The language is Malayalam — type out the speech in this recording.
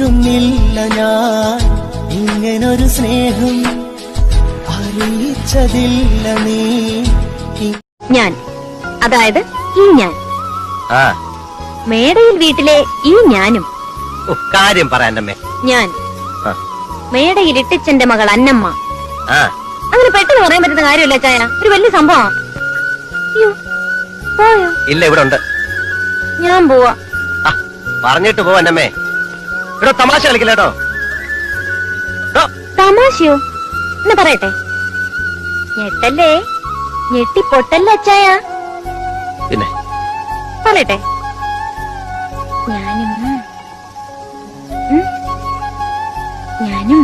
അറിഞ്ഞിരുന്നില്ല ഞാൻ. ഇങ്ങനൊരു സ്നേഹം അറിയിച്ചതില്ല നീ. ഞാൻ അതായത് ഈ ഞാൻ. മേടയിൽ വീട്ടിലെ ഈ ഞാനും. കാര്യം പറയാൻ ഞാൻ മേടയിൽ ഇട്ടിച്ചന്റെ മകൾ അന്നമ്മ. അങ്ങനെ പെട്ടെന്ന് പറയാൻ പറ്റുന്ന കാര്യമല്ല ചായ. ഒരു വലിയ സംഭവമാണ് ഇല്ല ഇവിടെ ഉണ്ട്. ഞാൻ പോവാ. പറഞ്ഞിട്ട് പോവാ അന്നമ്മേ ഇവിടെ തമാശ കളിക്കില്ല കേട്ടോ? തമാശയോ? എന്ന് പറയട്ടെ. ഞെട്ടല്ലേ? ഞെട്ടി പൊട്ടല്ലേ അച്ചായ? പിന്നെ? പറയട്ടെ. ഞാനും ഞാനും